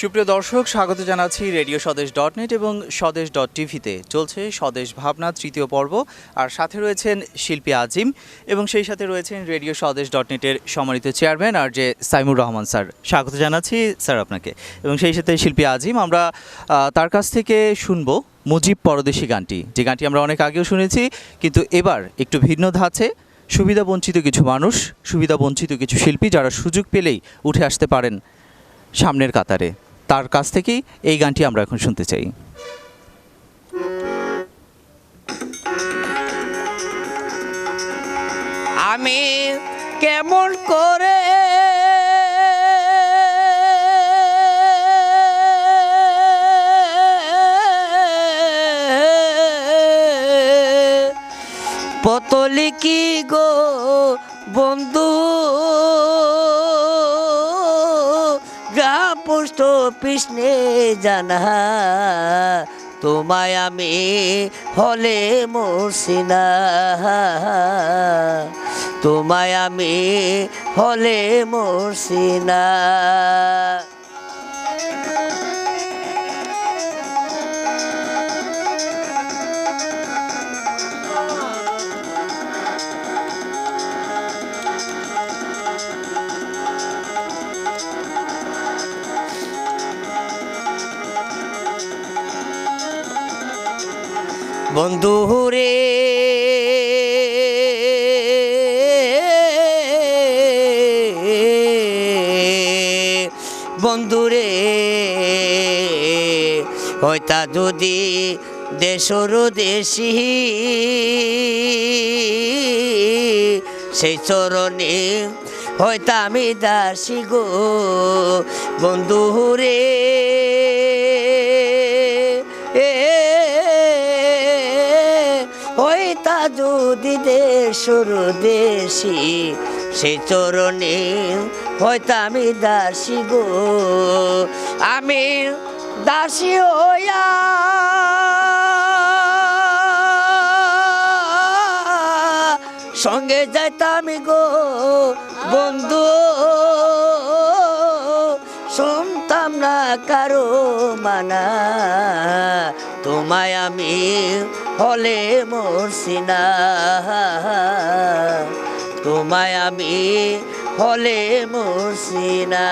সুপ্রিয় দর্শক, স্বাগত জানাচ্ছি রেডিও স্বদেশ ডট নেট এবং স্বদেশ ডট টিভিতে। চলছে স্বদেশ ভাবনা তৃতীয় পর্ব, আর সাথে রয়েছেন শিল্পী আজিম এবং সেই সাথে রয়েছেন রেডিও স্বদেশ ডট নেটের সম্মানিত চেয়ারম্যান আর যে সাইমুর রহমান স্যার। স্বাগত জানাচ্ছি স্যার আপনাকে। এবং সেই সাথে শিল্পী আজিম, আমরা তার কাছ থেকে শুনব মুজিব পরদেশি গানটি। যে গানটি আমরা অনেক আগেও শুনেছি, কিন্তু এবার একটু ভিন্ন ধাঁচে। সুবিধা বঞ্চিত কিছু মানুষ, সুবিধা বঞ্চিত কিছু শিল্পী যারা সুযোগ পেলেই উঠে আসতে পারেন সামনের কাতারে। তার কাছ থেকেই এই গানটি আমরা এখন শুনতে চাই। আমি কেমন করে পতলি কি গো বন্ধু? কৃষ্ণে জানা। তোমায় আমি হলে মরছিনা তোমায় আমি হলে মরছিনা বন্ধু রে বন্ধুরে হয়তা যদি দেশর দেশি সেই চরণে হয়তো আমি দাসী গো। বন্ধুরে যদি দেশর দেশি সেই চরণে হয়তো আমি দাসী গো। আমি দাসী হইয়া সঙ্গে যাইতাম গো বন্ধু। শুনতাম না কারও মানা। তোমায় আমি হলে মরছি না তোমায় আমি হলে মরছি না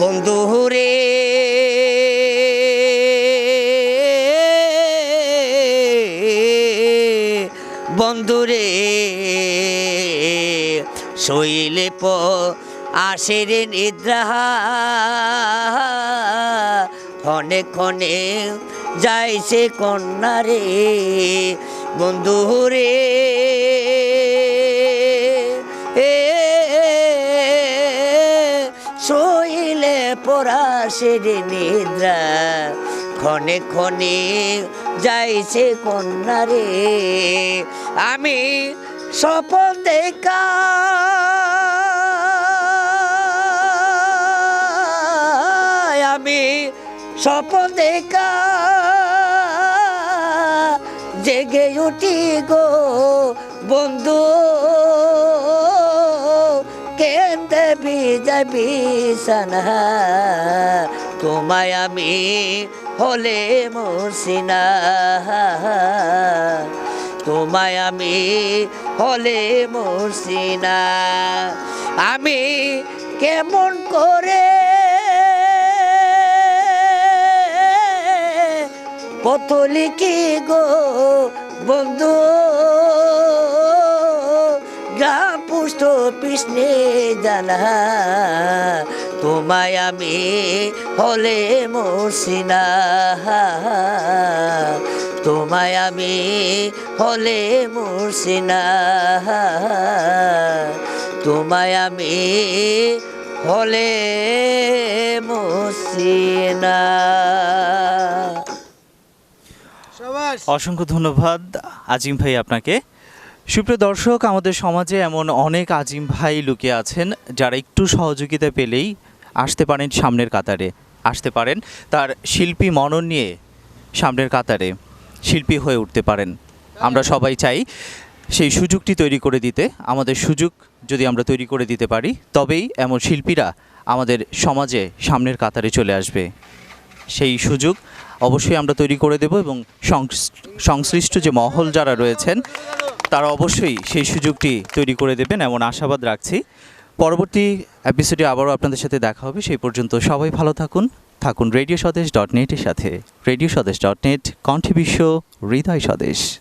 বন্ধু রে বন্ধু রে, শৈলে প আসে রে নিদ্রা। ক্ষণে ক্ষণে যাইছে কন্যা রে, বন্ধু শৈলে পরাশে রে নিদ্রা। ক্ষণে ক্ষণে যাইছে কন্যা রে আমি স্বপন দেখা। আমি স্বপন দেখা। জেগে উঠি গো বন্ধু। যাবি সানা তোমায় আমি হলে মরছিনা তোমায় আমি হলে মরছিনা আমি কেমন করে পতলি কি গো বন্ধু? পুষ্ট কৃষ্ণে জানা, তোমায় আমি হলে মরছিনা তোমায় আমি হলে মরছিনা তোমায় আমি হলে মরছিনা অসংখ্য ধন্যবাদ আজিম ভাই আপনাকে। সুপ্রিয় দর্শক, আমাদের সমাজে এমন অনেক আজিম ভাই লুকিয়ে আছেন, যারা একটু সহযোগিতা পেলেই আসতে পারেন সামনের কাতারে। আসতে পারেন, তার শিল্পী মনন নিয়ে সামনের কাতারে শিল্পী হয়ে উঠতে পারেন। আমরা সবাই চাই সেই সুযোগটি তৈরি করে দিতে। আমাদের সুযোগ যদি আমরা তৈরি করে দিতে পারি, তবেই এমন শিল্পীরা আমাদের সমাজে সামনের কাতারে চলে আসবে। সেই সুযোগ অবশ্যই আমরা তৈরি করে দেব এবং সংশ্লিষ্ট যে মহল যারা রয়েছেন তারা অবশ্যই সেই সুযোগটি তৈরি করে দেবেন এমন আশাবাদ রাখছি। পরবর্তী এপিসোডে আবারও আপনাদের সাথে দেখা হবে। সেই পর্যন্ত সবাই ভালো থাকুন। থাকুন রেডিও স্বদেশ ডট নেটের সাথে। রেডিও স্বদেশ ডট নেট কণ্ঠী বিশ্ব, হৃদয় স্বদেশ।